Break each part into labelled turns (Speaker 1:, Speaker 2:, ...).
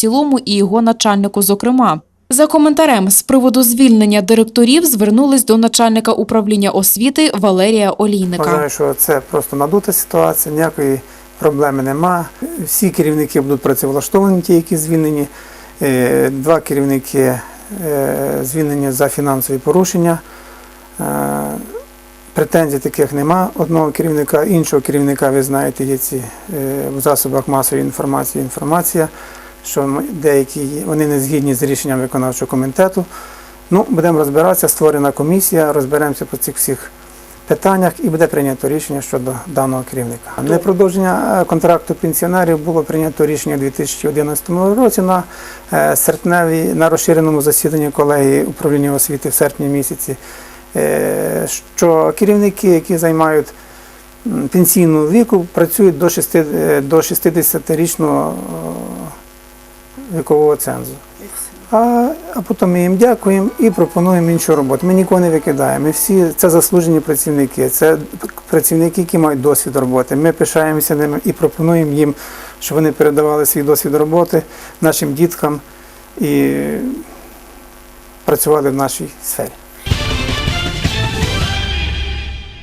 Speaker 1: цілому і його начальнику, зокрема. За коментарем з приводу звільнення директорів звернулись до начальника управління освіти Валерія Олійника.
Speaker 2: Вважаю, що це просто надута ситуація, ніякої проблеми нема. Всі керівники будуть працевлаштовані, ті, які звільнені. Е, Два керівники е, звільнені за фінансові порушення. Е, Претензій таких нема. Одного керівника, іншого керівника, ви знаєте, є ці в засобах масової інформації інформація, що деякі вони не згідні з рішенням виконавчого комітету. Ну, будемо розбиратися, створена комісія, розберемося по цих всіх питаннях і буде прийнято рішення щодо даного керівника. Не продовження е, контракту пенсіонерів було прийнято рішення у 2011 році на е, серпневій на розширеному засіданні колегії управління освіти в серпні місяці. е, Що керівники, які займають м, пенсійного віку, працюють до 6 е, до 60-річного е, вікового цензу. А, а потім ми їм дякуємо і пропонуємо іншу роботу. Ми нікого не викидаємо. Ми всі це заслужені працівники, це працівники, які мають досвід роботи. Ми пишаємося ними і пропонуємо їм, щоб вони передавали свій досвід роботи нашим діткам і працювали в нашій сфері.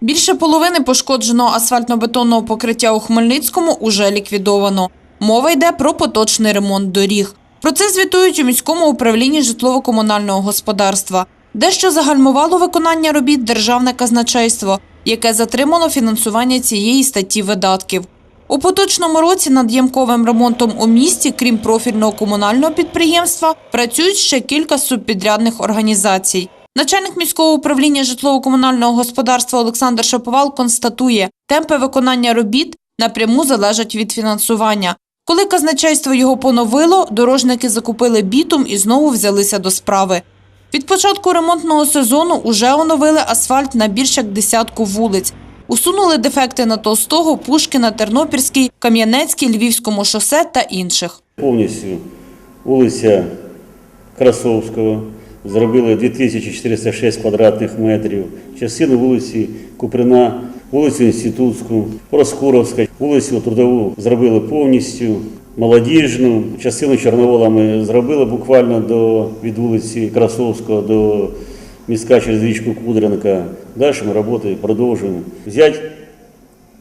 Speaker 1: Більше половини пошкодженого асфальтно-бетонного покриття у Хмельницькому уже ліквідовано. Мова йде про поточний ремонт доріг. Про це звітують у міському управлінні житлово-комунального господарства. Дещо загальмувало виконання робіт державне казначейство, яке затримало фінансування цієї статті видатків. У поточному році над ямковим ремонтом у місті, крім профільного комунального підприємства, працюють ще кілька субпідрядних організацій. Начальник міського управління житлово-комунального господарства Олександр Шаповал констатує, темпи виконання робіт напряму залежать від фінансування. Коли казначейство його поновило, дорожники закупили бітум і знову взялися до справи. Від початку ремонтного сезону уже оновили асфальт на більш як десятку вулиць. Усунули дефекти на Толстого, Пушкіна, Тернопільській, Кам'янецькій, Львівському шосе та інших.
Speaker 3: Повністю вулиця Красовського зробили 2406 квадратних метрів, частину вулиці Куприна, вулицю Інститутську, Проскуровська, вулицю Трудову зробили повністю, молодіжну, частину Чорновола ми зробили буквально до, від вулиці Красовського до міська через річку Кудренка. Далі ми роботи продовжуємо. Взять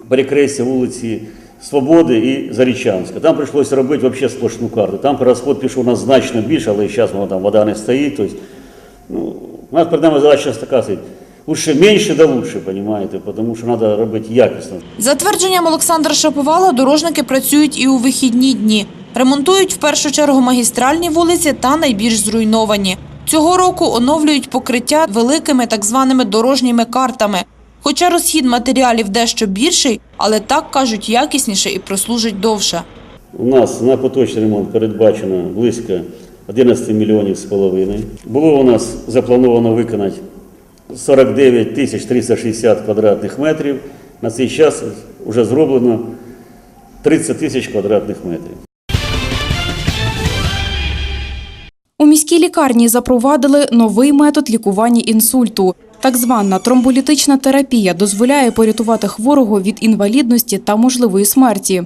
Speaker 3: перекрестя вулиці Свободи і Зарічанська. Там прийшлося робити взагалі сплошну карту. Там розход пішов у нас значно більше, але зараз воно там вода не стоїть. Тобто, ну, у нас перед нами задача така стоїть. Лучше менше, да лучше, понимаете, тому що треба робити якісно.
Speaker 1: За твердженням Олександра Шаповала, дорожники працюють і у вихідні дні. Ремонтують в першу чергу магістральні вулиці та найбільш зруйновані. Цього року оновлюють покриття великими так званими дорожніми картами. Хоча розхід матеріалів дещо більший, але так кажуть якісніше і прослужить довше.
Speaker 3: У нас на поточний ремонт передбачено близько 11 мільйонів з половиною. Було у нас заплановано виконати 49 тисяч 360 квадратних метрів. На цей час вже зроблено 30 тисяч квадратних метрів.
Speaker 1: У міській лікарні запровадили новий метод лікування інсульту. Так звана тромболітична терапія дозволяє порятувати хворого від інвалідності та можливої смерті.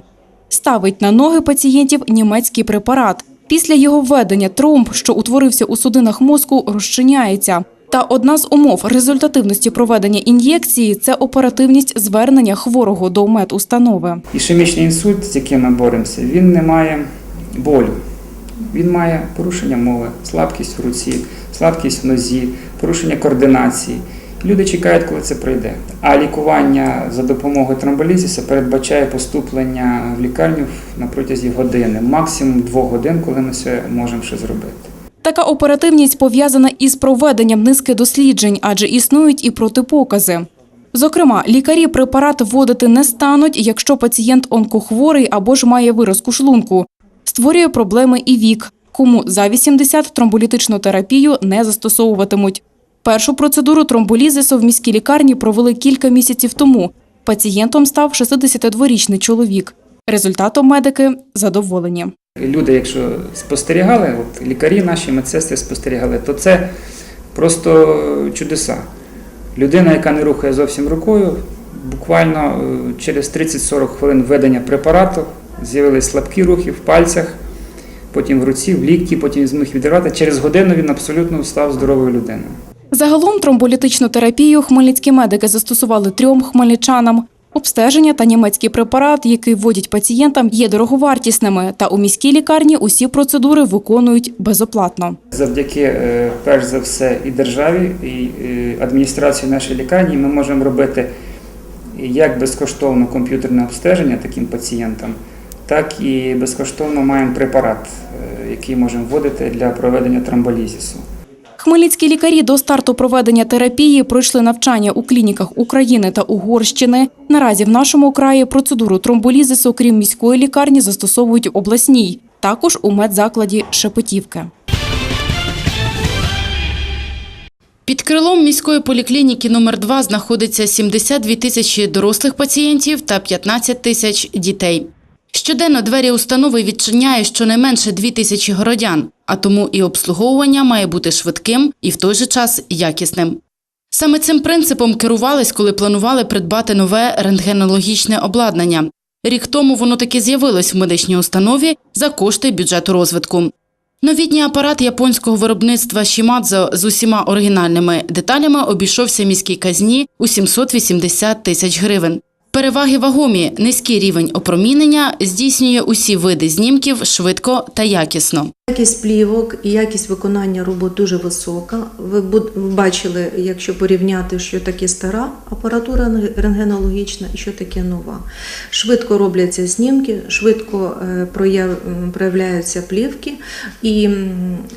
Speaker 1: Ставить на ноги пацієнтів німецький препарат. Після його введення тромб, що утворився у судинах мозку, розчиняється. Та одна з умов результативності проведення ін'єкції це оперативність звернення хворого до медустанови.
Speaker 4: Ішемічний інсульт, з яким ми боремося, він не має болю. Він має порушення мови, слабкість в руці, слабкість в нозі, порушення координації. Люди чекають, коли це пройде. А лікування за допомогою тромболізісу передбачає поступлення в лікарню на протязі години, максимум двох годин, коли ми це можемо ще зробити.
Speaker 1: Така оперативність пов'язана із проведенням низки досліджень, адже існують і протипокази. Зокрема, лікарі препарат вводити не стануть, якщо пацієнт онкохворий або ж має виразку шлунку. Створює проблеми і вік, кому за 80 тромболітичну терапію не застосовуватимуть. Першу процедуру тромболізису в міській лікарні провели кілька місяців тому. Пацієнтом став 62-річний чоловік. Результатом медики задоволені.
Speaker 4: Люди, якщо спостерігали, от лікарі наші медсестри спостерігали, то це просто чудеса. Людина, яка не рухає зовсім рукою, буквально е, через 30-40 хвилин введення препарату з'явились слабкі рухи в пальцях, потім в руці, в лікті, потім зміг відірвати. Через годину він абсолютно став здоровою людиною.
Speaker 5: Загалом тромболітичну терапію хмельницькі медики застосували трьом хмельничанам. Обстеження та німецький препарат, який вводять пацієнтам, є дороговартісними, та у міській лікарні усі процедури виконують безоплатно.
Speaker 4: Завдяки, е, перш за все, і державі, і е, адміністрації нашої лікарні ми можемо робити як безкоштовно комп'ютерне обстеження таким пацієнтам, так і безкоштовно маємо препарат, е, який можемо вводити для проведення тромболізісу.
Speaker 5: Хмельницькі лікарі до старту проведення терапії пройшли навчання у клініках України та Угорщини. Наразі в нашому краї процедуру тромболізису, крім міської лікарні, застосовують обласній, також у медзакладі Шепетівки.
Speaker 6: Під крилом міської поліклініки номер 2 знаходиться 72 тисячі дорослих пацієнтів та 15 тисяч дітей. Щоденно двері установи відчиняє щонайменше 2 тисячі городян, а тому і обслуговування має бути швидким і в той же час якісним. Саме цим принципом керувались, коли планували придбати нове рентгенологічне обладнання. Рік тому воно таки з'явилось в медичній установі за кошти бюджету розвитку. Новітній апарат японського виробництва Shimazzo з усіма оригінальними деталями обійшовся міській казні у 780 тисяч гривень. Переваги вагомі, низький рівень опромінення здійснює усі види знімків швидко та якісно.
Speaker 7: Якість плівок і якість виконання робот дуже висока. Ви бачили, якщо порівняти, що таке стара апаратура рентгенологічна і що таке нова. Швидко робляться знімки, швидко е, проявляються плівки. І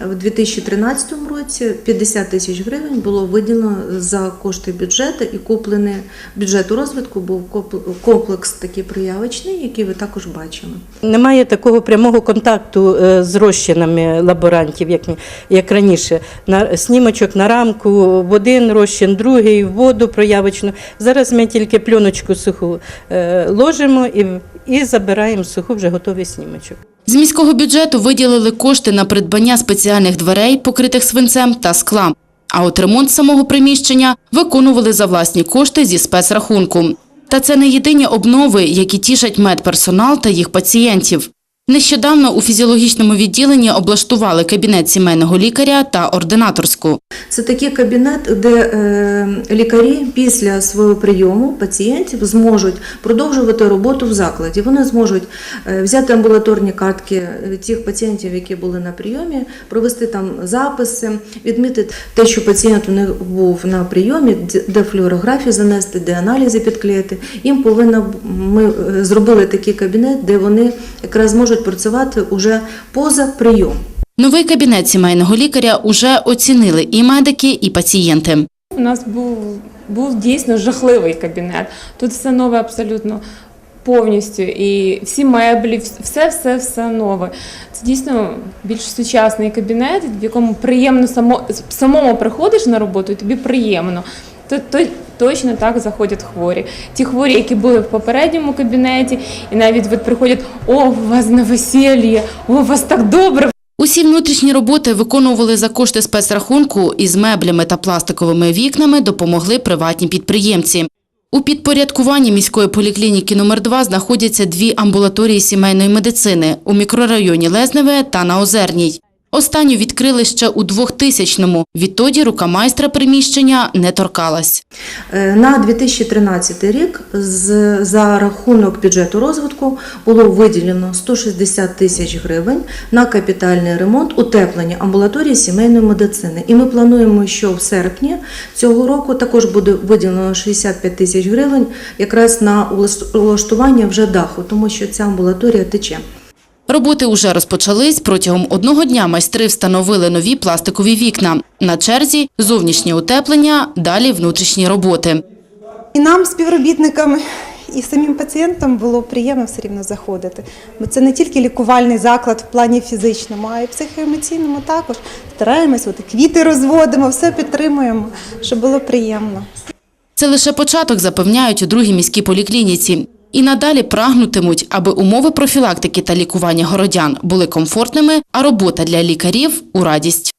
Speaker 7: в 2013 році 50 тисяч гривень було виділено за кошти бюджету і куплений бюджету розвитку був комплекс такий проявочний, який ви також бачили.
Speaker 8: Немає такого прямого контакту е, з розчинами лаборантів, як, як раніше. На, снімочок на рамку в один розчин, другий, в воду проявочну. Зараз ми тільки пленочку суху е, ложимо і, і забираємо суху вже готовий снімочок.
Speaker 6: З міського бюджету виділили кошти на придбання спеціальних дверей, покритих свинцем та скла. А от ремонт самого приміщення виконували за власні кошти зі спецрахунку. Та це не єдині обнови, які тішать медперсонал та їх пацієнтів. Нещодавно у фізіологічному відділенні облаштували кабінет сімейного лікаря та ординаторську.
Speaker 7: Це такий кабінет, де е, лікарі після свого прийому пацієнтів зможуть продовжувати роботу в закладі. Вони зможуть е, взяти амбулаторні картки е, тих пацієнтів, які були на прийомі, провести там записи, відмітити те, що пацієнт у них був на прийомі, де- флюорографію занести, де аналізи підклеїти. Їм повинна ми зробили такий кабінет, де вони якраз зможуть працювати уже поза прийом.
Speaker 6: Новий кабінет сімейного лікаря уже оцінили і медики, і пацієнти.
Speaker 9: У нас був, був дійсно жахливий кабінет. Тут все нове абсолютно повністю. І всі меблі, все, все, все нове. Це дійсно більш сучасний кабінет, в якому приємно само, самому приходиш на роботу, і тобі приємно. То, то, точно так заходять хворі. Ті хворі, які були в попередньому кабінеті, і навіть от приходять: о, у вас на весіллі, о, у вас так добре.
Speaker 6: Усі внутрішні роботи виконували за кошти спецрахунку із меблями та пластиковими вікнами допомогли приватні підприємці. У підпорядкуванні міської поліклініки номер 2 знаходяться дві амбулаторії сімейної медицини у мікрорайоні Лезневе та на Озерній. Останню відкрили ще у 2000-му. Відтоді рука майстра приміщення не торкалась.
Speaker 7: Е, На 2013 рік за рахунок бюджету розвитку було виділено 160 тисяч гривень на капітальний ремонт утеплення амбулаторії сімейної медицини. І ми плануємо, що в серпні цього року також буде виділено 65 тисяч гривень якраз на улаштування вже даху, тому що ця амбулаторія тече.
Speaker 6: Роботи уже розпочались. Протягом одного дня майстри встановили нові пластикові вікна. На черзі зовнішнє утеплення, далі внутрішні роботи.
Speaker 10: І нам, співробітникам, і самим пацієнтам було приємно все рівно заходити. Бо це не тільки лікувальний заклад в плані фізичному, а й психоемоційному також. Стараємось, от квіти розводимо, все підтримуємо, щоб було приємно.
Speaker 6: Це лише початок, запевняють у другій міській поліклініці. І надалі прагнутимуть, аби умови профілактики та лікування городян були комфортними, а робота для лікарів у радість.